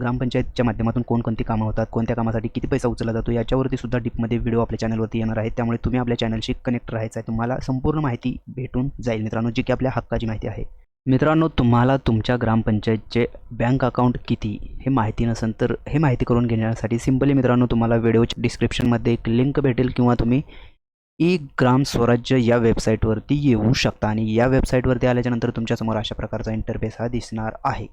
ग्रामपंचायतच्या माध्यमातून कोणकोणती कामं होतात कोणत्या कामासाठी किती पैसा उचलला जातो याच्यावरती सुद्धा डीपमध्ये व्हिडिओ आपल्या चॅनलवरती येणार आहेत. त्यामुळे तुम्ही आपल्या चॅनलशी कनेक्ट राहायचं आहे. तुम्हाला संपूर्ण माहिती भेटून जाईल मित्रांनो जी की आपल्या हक्काची माहिती आहे. मित्रांनो तुम्हाला तुमच्या ग्रामपंचायतचे बँक अकाउंट किती हे माहिती नसेल तर हे माहिती करून घेण्यासाठी सिम्पली मित्रांनो तुम्हाला व्हिडिओच्या डिस्क्रिप्शनमध्ये एक लिंक भेटेल किंवा तुम्ही ई ग्राम स्वराज्य या वेबसाईटवरती येऊ शकता. आणि या वेबसाईटवरती आल्याच्यानंतर तुमच्यासमोर अशा प्रकारचा इंटरफेस हा दिसणार आहे.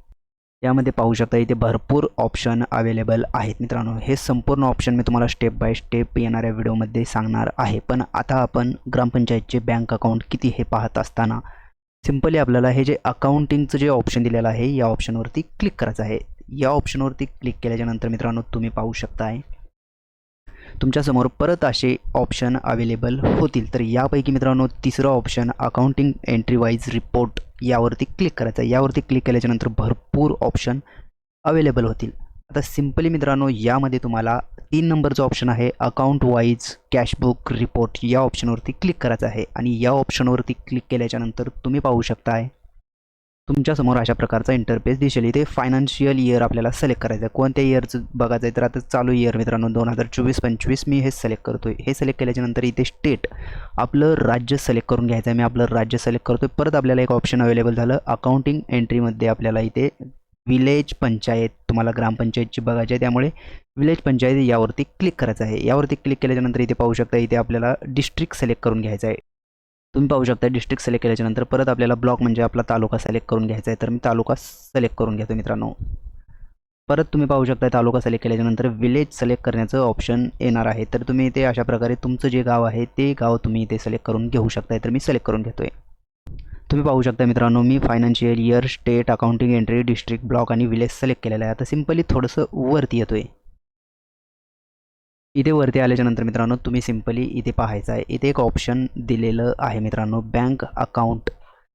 यामध्ये पाहू शकता इथे भरपूर ऑप्शन अवेलेबल आहेत. मित्रांनो हे संपूर्ण ऑप्शन मी तुम्हाला स्टेप बाय स्टेप येणाऱ्या व्हिडिओमध्ये सांगणार आहे. पण आता आपण ग्रामपंचायतचे बँक अकाउंट किती हे पाहत असताना सिम्पली आपल्याला हे जे अकाउंटिंगचं जे ऑप्शन दिलेलं आहे या ऑप्शनवरती क्लिक करायचं आहे. या ऑप्शनवरती क्लिक केल्याच्यानंतर मित्रांनो तुम्ही पाहू शकताय तुमच्यासमोर परत असे ऑप्शन अवेलेबल होतील. तर यापैकी मित्रांनो तिसरा option accounting entry wise report यावरती क्लिक करायचं आहे. यावरती क्लिक केल्याच्यानंतर भरपूर ऑप्शन अवेलेबल होतील. आता सिम्पली मित्रांनो यामध्ये तुम्हाला तीन नंबरचं ऑप्शन आहे. अकाउंट वाईज कॅशबुक रिपोर्ट या ऑप्शनवरती क्लिक करायचं आहे. आणि या ऑप्शनवरती क्लिक केल्याच्यानंतर तुम्ही पाहू शकताय तुमच्यासमोर अशा प्रकारचा इंटरफेस दिसेल. इथे फायनान्शियल इयर आपल्याला सिलेक्ट करायचं आहे कोणत्या इयरचं बघायचं आहे तर आता चालू इयर मित्रांनो दोन हजार चोवीस पंचवीस मी हे सिलेक्ट करतो आहे हे सिलेक्ट केल्याच्यानंतर इथे स्टेट आपलं राज्य सिलेक्ट करून घ्यायचं आहे मी आपलं राज्य सिलेक्ट करतो आहे परत आपल्याला एक ऑप्शन अवेलेबल झालं. अकाउंटिंग एंट्रीमध्ये आपल्याला इथे विलेज पंचायत तुम्हाला ग्रामपंचायतची बघायची आहे. त्यामुळे विलेज पंचायत यावरती क्लिक करायचं आहे. यावरती क्लिक केल्याच्यानंतर इथे पाहू शकता इथे आपल्याला डिस्ट्रिक्ट सिलेक्ट करून घ्यायचं आहे तुम्ही पाहू शकता डिस्ट्रिक्ट सिलेक्ट केल्याच्यानंतर परत आपल्याला ब्लॉक म्हणजे आपला तालुका सिलेक्ट करून घ्यायचा आहे. तर मी तालुका सिलेक्ट करून घेतो मित्रांनो. परत तुम्ही पाहू शकता तालुका सिलेक्ट केल्याच्यानंतर विलेज सिलेक्ट करण्याचं ऑप्शन येणार आहे. तर तुम्ही इथे अशा प्रकारे तुमचं जे गाव आहे ते गाव तुम्ही इथे सिलेक्ट करून घेऊ शकताय. तर मी सिलेक्ट करून घेतो आहे तुम्ही पाहू शकता मित्रांनो मी financial year state accounting entry district block आणि विलेज सिलेक्ट केलेलं आहे. आता सिम्पली थोडंसं वरती येतो आहे इथे वरती आल्याच्यानंतर मित्रांनो तुम्ही सिम्पली इथे पाहायचं आहे. इथे एक ऑप्शन दिलेलं आहे मित्रांनो बँक अकाउंट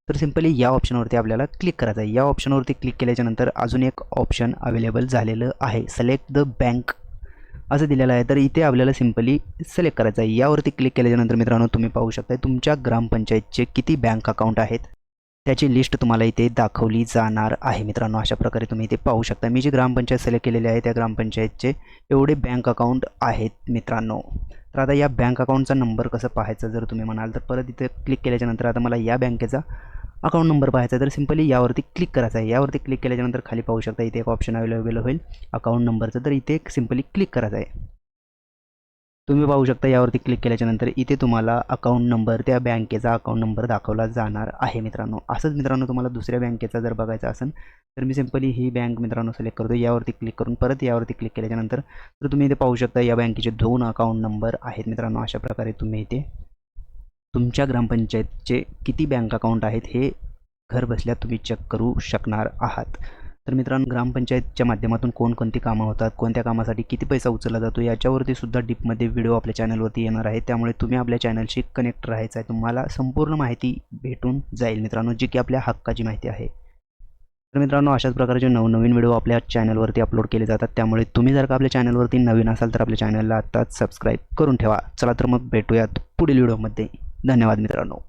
तर सिम्पली या ऑप्शनवरती आपल्याला क्लिक करायचं आहे. या ऑप्शनवरती क्लिक केल्याच्यानंतर अजून एक ऑप्शन अवेलेबल झालेलं आहे. सिलेक्ट द बँक असं दिलेलं आहे. तर इथे आपल्याला सिम्पली सिलेक्ट करायचं आहे. यावरती क्लिक केल्याच्यानंतर मित्रांनो तुम्ही पाहू शकता तुमच्या ग्रामपंचायतचे किती बँक अकाउंट आहेत. त्याची लिस्ट तुम्हाला इथे दाखवली जाणार आहे. मित्रांनो अशा प्रकारे तुम्ही इथे पाहू शकता. मी जी ग्रामपंचायत सिलेक्ट केलेली आहे त्या ग्रामपंचायतचे एवढे बँक अकाउंट आहेत मित्रांनो. तर आता या बँक अकाउंटचा नंबर कसं पाहायचा जर तुम्ही म्हणाल तर परत इथे क्लिक केल्याच्यानंतर आता मला या बँकेचा अकाउंट नंबर पाहायचा आहे. तर सिम्पली यावरती क्लिक करायचं आहे. यावरती क्लिक केल्याच्यानंतर खाली पाहू शकता इथे एक ऑप्शन अवेलेबल होईल अकाउंट नंबरचं तर इथे सिम्पली क्लिक करायचं आहे. तुम्ही पाहू शकता यावरती क्लिक केल्याच्यानंतर इथे तुम्हाला अकाउंट नंबर त्या बँकेचा अकाउंट नंबर दाखवला जाणार आहे मित्रांनो. असंच मित्रांनो तुम्हाला दुसऱ्या बँकेचा जर बघायचा असेल तर मी सिम्पली ही बँक मित्रांनो सिलेक्ट करतो. यावरती क्लिक करून परत यावरती क्लिक केल्याच्यानंतर तर तुम्ही इथे पाहू शकता या बँकेचे दोन अकाउंट नंबर आहेत मित्रांनो. अशा प्रकारे तुम्ही इथे तुमच्या ग्रामपंचायतचे किती बँक अकाउंट आहेत हे घर बसल्या तुम्ही चेक करू शकणार आहात. तर मित्रांनो ग्रामपंचायतच्या माध्यमातून कोणकोणती कामं होतात कोणत्या कामासाठी किती पैसा उचलला जातो याच्यावरती सुद्धा डीपमध्ये व्हिडिओ आपल्या चॅनलवरती येणार आहे. त्यामुळे तुम्ही आपल्या चॅनलशी कनेक्ट राहायचं आहे. तुम्हाला संपूर्ण माहिती भेटून जाईल मित्रांनो जी की आपल्या हक्काची माहिती आहे. तर मित्रांनो अशाच प्रकारचे नवनवीन व्हिडिओ आपल्या चॅनलवरती अपलोड केले जातात. त्यामुळे तुम्ही जर का आपल्या चॅनलवरती नवीन असाल तर आपल्या चॅनलला आत्ताच सबस्क्राईब करून ठेवा. चला तर मग भेटूयात पुढील व्हिडिओमध्ये. धन्यवाद मित्रांनो.